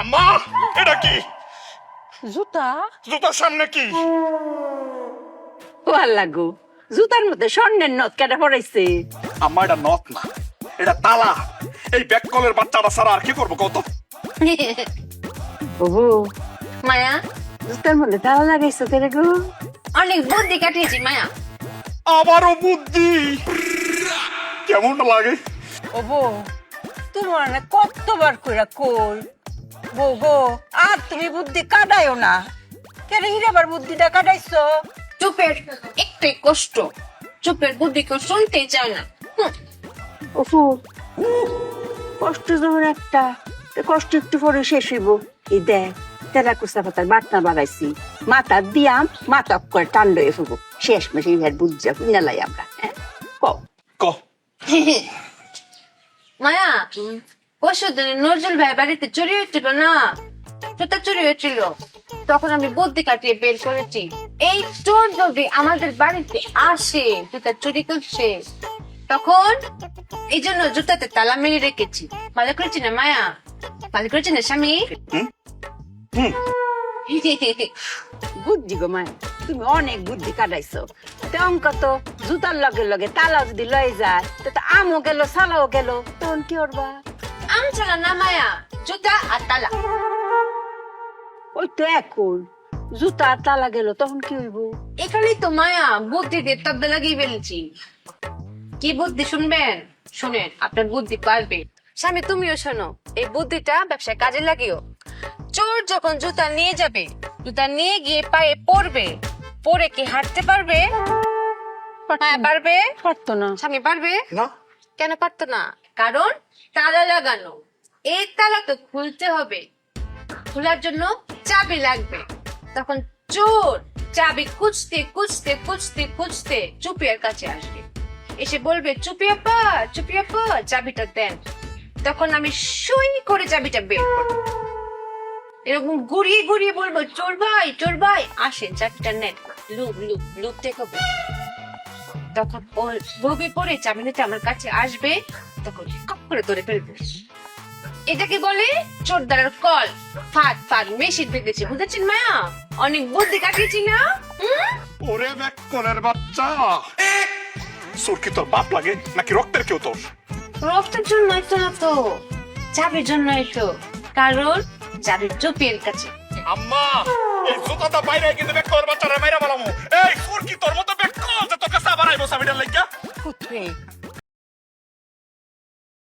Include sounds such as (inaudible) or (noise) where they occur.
আম্মা এটা কি? জুতা? জুতার সামনে কি? ভালো লাগু জুতার মধ্যে স্বর্ণের নথ কেটে পড়াইছে। আম্মা এটা নথ না এটা তালা। এই ব্যাক কলের বাচ্চাটা ছাড়া আর কি করব কত ওহো মায়া জুতার মধ্যে তালা লাগাইছো কেরে গো? অনেক বুদ্ধি কাটিয়েছি মায়া। আবারও বুদ্ধি। কেমন লাগে? ও তোমার না কতবার কইরা কই? বউ গো। আর তুমি বুদ্ধি কাটাইও না। কেন হিরাবার বুদ্ধিটা কাটাইছো? চুপের একটাই কষ্ট। চুপের বুদ্ধি কেউ শুনতেই চায় না। ওফু কষ্ট যখন একটা কষ্ট একটু পরে শেষ হইব। এই দেখ তেরা কুসা পাতার বাটনা বাড়াইছি। মাথা দিয়াম মাথা করে টান লয়ে ফুবো শেষ মেশে ইহার বুঝা লাই আমরা হ্যাঁ? কও ক? (laughs) মায়া পরশু দিন নজরুল ভাই বাড়িতে চুরি হয়েছিল না? জুতা চুরি হয়েছিল। তখন আমি বুদ্ধি কাটিয়ে বের করেছি। এই চোর যদি আমাদের বাড়িতে আসে জুতা চুরি করছে। তখন এই জন্য জুতাতে তালা মেরে রেখেছি। ভালো করেছি না মায়া? ভালো করেছি না স্বামী? বুদ্ধি গো মায় তুমি অনেক বুদ্ধি কাটাইছো। তে অঙ্ক তো জুতার লগে লগে তালা যদি লয়ে যায় তো তো আমও গেল সালাও গেল তখন কি করবা? আম চালা না মায়া জুতা আর ওই তো এখন জুতা আর তালা গেল তখন কি হইব এখানেই তো মায়া বুদ্ধি দিয়ে তব্দা লাগিয়ে ফেলেছি কি বুদ্ধি শুনবেন শুনেন আপনার বুদ্ধি পারবে স্বামী তুমিও শোনো এই বুদ্ধিটা ব্যবসায় কাজে লাগিও চোর যখন জুতা নিয়ে যাবে জুতা নিয়ে গিয়ে পায়ে পড়বে পরে কি হাঁটতে পারবে পারবে পারতো না স্বামী পারবে না কেন পারতো না কারণ তালা লাগানো। এই তালা তো খুলতে হবে। খোলার জন্য চাবি লাগবে। তখন চোর চাবি খুঁজতে খুঁজতে খুঁজতে খুঁজতে চুপিয়ার কাছে আসবে। এসে বলবে চুপিয়াপা চুপিয়াপা চাবিটা দেন। তখন আমি সই করে চাবিটা বের করব। এরকম ঘুরিয়ে ঘুরিয়ে বলব, চোর ভাই চোর ভাই, আসেন চাবিটা নেন। লুক লুক লুক দেখো তখন ও লোভে পড়ে চাবি নিতে আমার কাছে আসবে। তখন কপ করে ধরে ফেলবে এটাকে বলে চোরদারের কল। ফাট ফাট মেশিন পেতেছে বুঝেছেন মায়া? অনেক বুদ্ধি কাটিয়েছি না? ওরে ব্যাক কলের বাচ্চা। সুর কি তোর বাপ লাগে নাকি রক্তের কেউ তোর? রক্তের জন্য তো না তো চাবির জন্য তো। কারণ চাবির চুপির কাছে। আম্মা এই জুতাটা বাইরে কিন্তু ব্যাক কলের বাচ্চারা মাইরা বলামু এই সুর কি তোর মতো ব্যাক কল যে তোর কাছে আবার আইবো পুত্রে